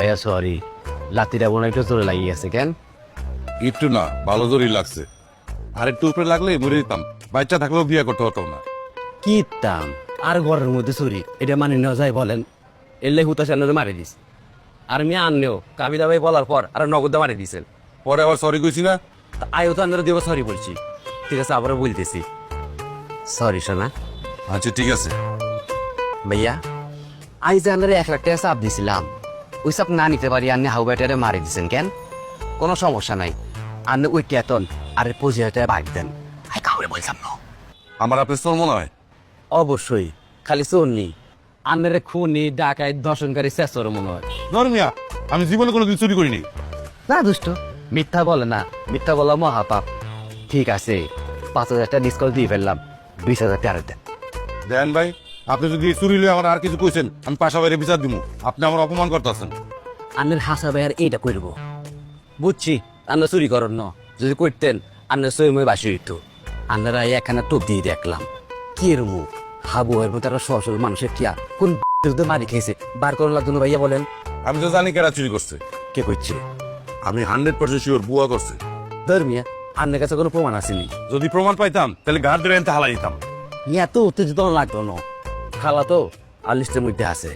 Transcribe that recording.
ভাইয়া সরি লাতিটা মনে একটু চলে লাগিয়ে গেছে কেন? একটু না ভালো জোরই লাগছে। আর একটু উপরে লাগলে মরে দিতাম বাচ্চা থাকলেও বিয়ে করতে হতো না। কি দাম? আর ঘরের মধ্যে চুরি এটা মানে নেওয়া যায় বলেন। এলে হুতা সামনে মারি দিস আর আমি আনলেও কাবিলা ভাই বলার পর আর নগদ মারি দিছেন পরে আবার সরি কইছি না? আয়ও তো আন্দার দিব সরি বলছি। ঠিক আছে আবারও বলতেছি। সরি সোনা। আচ্ছা ঠিক আছে। ভাইয়া আই যে আন্দারে এক লাখ টাকা চাপ দিছিলাম ওই সব না নিতে পারি আপনি হাউ ব্যাটারে মারি দিছেন কেন? কোনো সমস্যা নাই। আপনি ওই কেতন আর হাজার টাকা বাইক দেন। আই কাউরে বলতাম না। আমার আপনার তোর মনে হয়? অবশ্যই। খালি চোরনি আন্নারে খুনি ডাকায় দর্শনকারী শেষর মনে হয়। ধর্মিয়া আমি জীবনে কোনোদিন চুরি করিনি। না দুষ্ট। মিথ্যা বলে না। মিথ্যা বলা মহাপাপ। ঠিক আছে পাঁচ হাজার টাকা ডিসকাউন্ট দিয়ে ফেললাম। বিশ হাজার দেন। দেন ভাই। আপনি যদি চুরি লয়ে আমার আর কিছু কইছেন আমি পাশা বাইরে বিচার দিব আপনি আমার অপমান করতেছেন। আন্নের হাসা ভাইয়ার এইটা করব বুঝছি আন্না চুরি করেন ন। যদি করতেন আন্নার সইময় বাসি হইতো। আন্নারা এখানে টোপ দিয়ে দেখলাম। কি এর মুখ হাবু এর একটা সহসল মানুষের টিয়া কোন মারি খেয়েছে? বার করার লাগতো ভাইয়া বলেন। আমি তো জানি কেরা চুরি করছে। কে করছে আমি হান্ড্রেড পার্সেন্ট শিওর বুয়া করছে। ধর্মিয়া আন্নের কাছে কোনো প্রমাণ আসেনি। যদি প্রমাণ পাইতাম তাহলে গার্ড ধরে এনতে হালাই দিতাম। এত উত্তেজিত লাগতো না। খালা তো আর লিস্টের মধ্যে আছে।